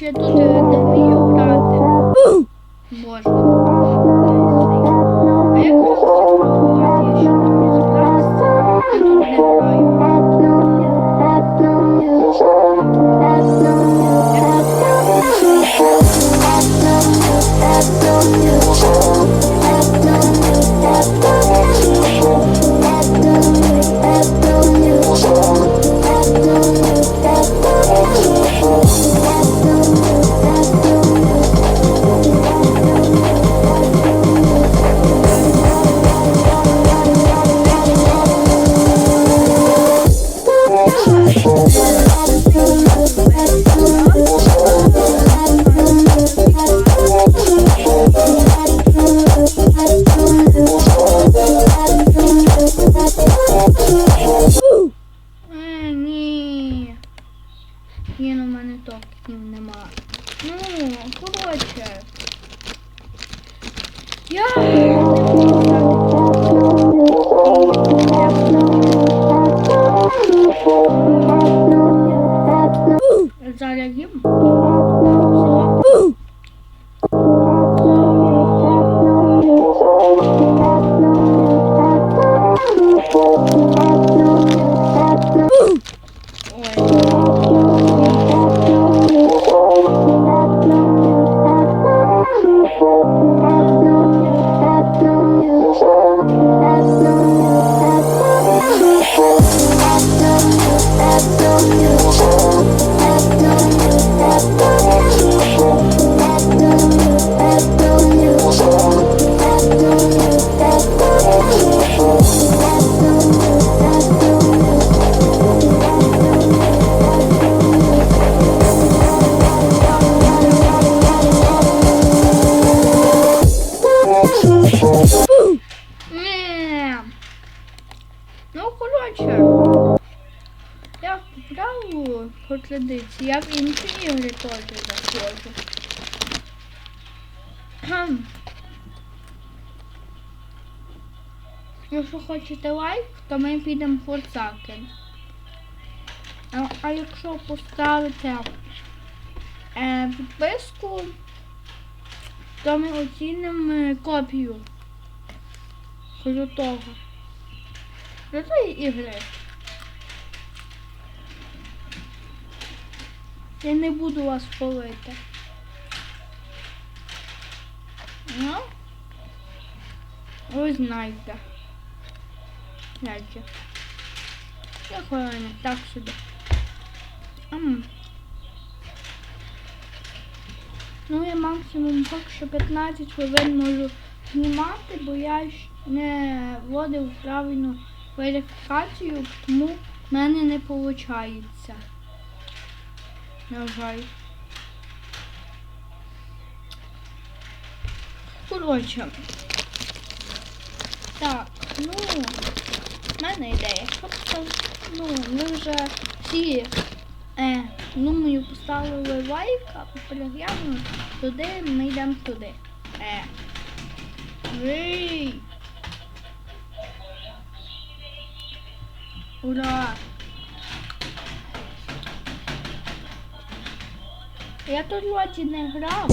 коротше, я Я не можу грати. Зараз Я вправо по традиції, я в інші ігри теж заходжу. Якщо хочете лайк, то ми підемо в Форсакен. А, а якщо поставите е, підписку, то ми оцінимо копію крутого. Крутої ігри. Я не буду вас палити. Ну, ви знаєте. Знаєте. Я хвилина, так собі. Ам. Ну, я максимум поки що 15 хвилин можу знімати, бо я не вводив правильну верифікацію, тому в мене не виходить. Жаль. Коротше. Так, ну, в мене ідея. Тобто, ну, ми вже всі, е, думаю, поставили лайк, а переглянули туди, ми йдемо туди. Е. Ура! Я тут лоті не грав.